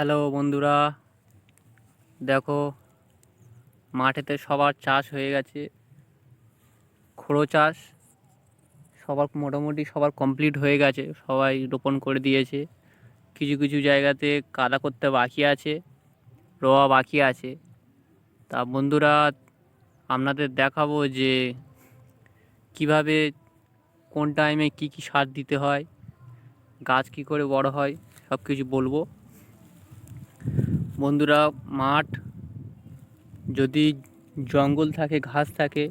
Hello বন্ধুরা, দেখো মাঠেতে সবার চাষ হয়ে গেছে, খোড়ো চাষ, সবার মোটামুটি সবার কমপ্লিট হয়ে গেছে, সবাই রোপণ করে দিয়েছে, কিছু কিছু জায়গাতে কাদা করতে বাকি আছে, রোয়া বাকি আছে। তা বন্ধুরা, আপনাদের দেখাবো যে কীভাবে, কোন টাইমে কি কি সার দিতে হয়, গাছ কি করে বড় হয় সব কিছু বলব। বন্ধুরা, মাঠ যদি জঙ্গল থাকে, ঘাস থাকে,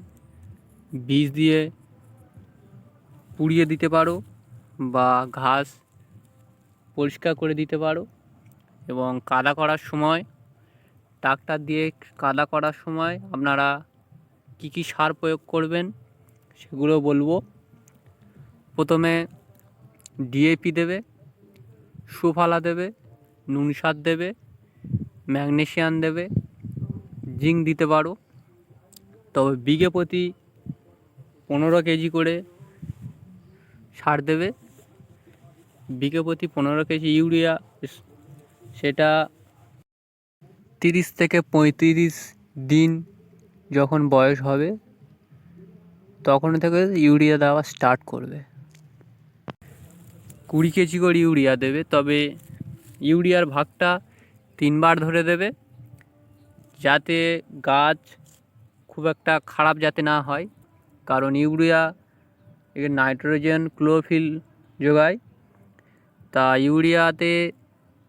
বীজ দিয়ে পুড়িয়ে দিতে পারো বা ঘাস পরিষ্কার করে দিতে পারো এবং কাদা করার সময়, ট্রাক্টর দিয়ে কাদা করার সময় আপনারা কি কি সার প্রয়োগ করবেন সেগুলো বলব। প্রথমে ডিএপি দেবে, সুফালা দেবে, নুন সার দেবে ম্যাগনেশিয়াম দেবে, জিঙ্ক দিতে পারো। তবে বিঘে প্রতি পনেরো কেজি করে সার দেবে। বিঘে প্রতি পনেরো কেজি ইউরিয়া, সেটা তিরিশ থেকে পঁয়ত্রিশ দিন যখন বয়স হবে, তখন থেকে ইউরিয়া দেওয়া স্টার্ট করবে। কুড়ি কেজি করে ইউরিয়া দেবে, তবে ইউরিয়ার ভাগটা তিনবার ধরে দেবে যাতে গাছ খুব একটা খারাপ যাতে না হয়। কারণ ইউরিয়া এর নাইট্রোজেন ক্লোরোফিল যোগায়। তা ইউরিয়াতে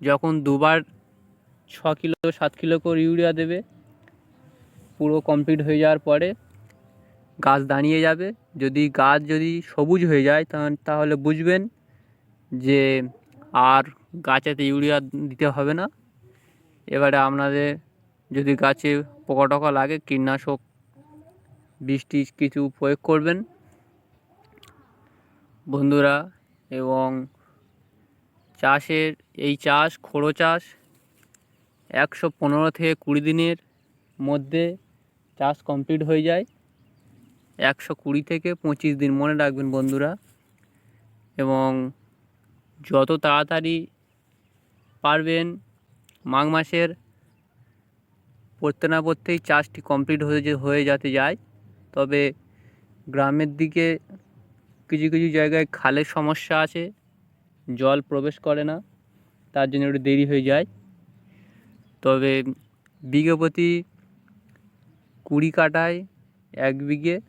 যখন দুবার ছ কিলো, সাত কিলো করে ইউরিয়া দেবে, পুরো কমপ্লিট হয়ে যাওয়ার পরে গাছ দাঁড়িয়ে যাবে। যদি গাছ যদি সবুজ হয়ে যায় তাহলে বুঝবেন যে আর গাছেতে ইউরিয়া দিতে হবে না। এবারে আপনাদের যদি গাছে পোকা টোকা লাগে, কীটনাশক, বৃষ্টি কিছু প্রয়োগ করবেন। বন্ধুরা, এবং চাষের এই চাষ, খোড়ো চাষ একশো পনেরো থেকে কুড়ি দিনের মধ্যে চাষ কমপ্লিট হয়ে যায়। একশো কুড়ি থেকে পঁচিশ দিন মনে রাখবেন বন্ধুরা। এবং যত তাড়াতাড়ি পারবেন মাঘ মাসের পড়তে না পড়তেই চাষটি কমপ্লিট হয়ে যে হয়ে যাতে যায়। তবে গ্রামের দিকে কিছু কিছু জায়গায় খালের সমস্যা আছে, জল প্রবেশ করে না, তার জন্য একটু দেরি হয়ে যায়। তবে বিঘে প্রতি কুড়ি কাটায় এক বিঘে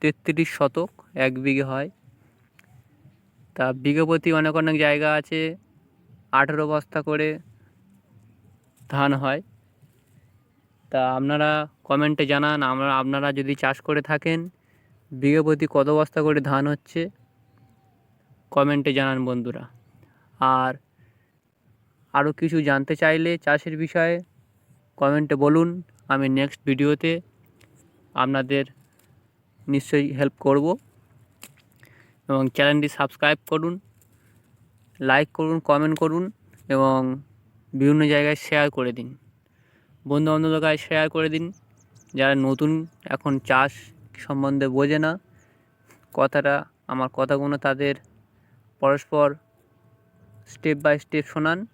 তেত্রিশ শতক এক বিঘে হয়। তা বিঘে প্রতি অনেক অনেক জায়গা আছে, আঠেরো বস্তা করে ধান হয়। তা আপনারা কমেন্টে জানান, আমরা, আপনারা যদি চাষ করে থাকেন বিঘে প্রতি কত বস্তা করে ধান হচ্ছে? কমেন্টে জানান বন্ধুরা। আর আরও কিছু জানতে চাইলে চাষের বিষয়ে কমেন্টে বলুন, আমি নেক্সট ভিডিওতে আপনাদের নিশ্চয়ই হেল্প করব। এবং চ্যানেলটি সাবস্ক্রাইব করুন লাইক করুন কমেন্ট করুন, এবং বিভিন্ন জায়গায় শেয়ার করে দিন। বন্ধু বান্ধবের কাছে শেয়ার করে দিন। যারা নতুন এখন চাষ সম্বন্ধে বোঝে না, কথাটা, আমার কথাগুলো তাদের পরস্পর স্টেপ বাই স্টেপ শোনান।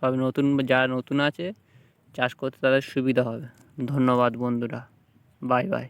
সব নতুন, যারা নতুন আছে, চাষ করতে তাদের সুবিধা হবে। ধন্যবাদ বন্ধুরা। Bye bye